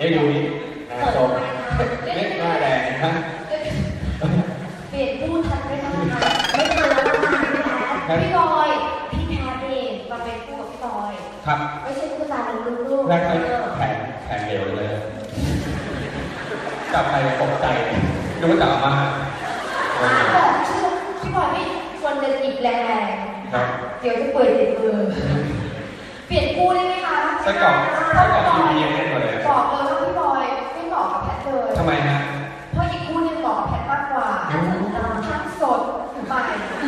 เอ้ยดูนี่หน้าชมเล็กหน้าแดงนะเปลี่ยนพูดทันไหมคะไม่ทันแล้วค่ะพี่บอยพี่แพทเองมาเป็นคู่กับพี่บอยครับไม่ใช่คู่ตาลูกลูกแรกไปแผนแผนเร็วเลยจับไปตกใจนึกว่าจับอามาบอกชื่อพี่บอยไม่ควรจะหยิบแรงครับเดี๋ยวจะเปิดติดมือเปลี่ยนคู่ได้ไหมคะไส้กรอกไส้กรอก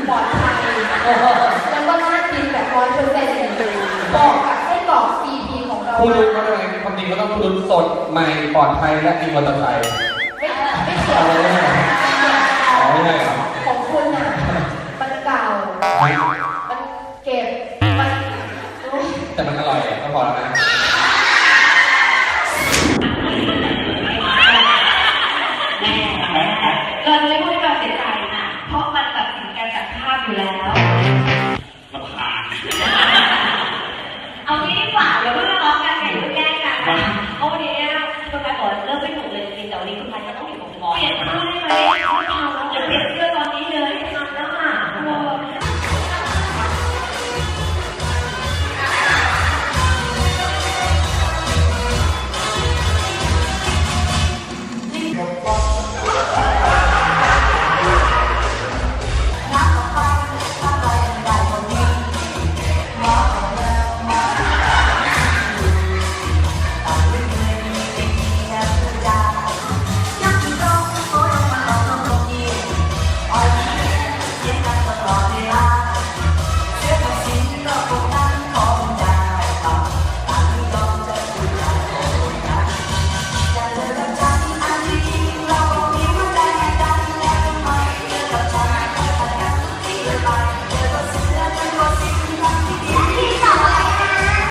ปลอดภัยแล้วก็น่ากินแบบร้อยเปอร์เซ็นต์บอกกับไส้กรอกซีพีของเราคุณรู้ว่าทำไมความจริงก็ต้องคุณสดใหม่ปลอดภัยและมีมอเตอร์ไซค์ไม่ไม่เกี่ยวาน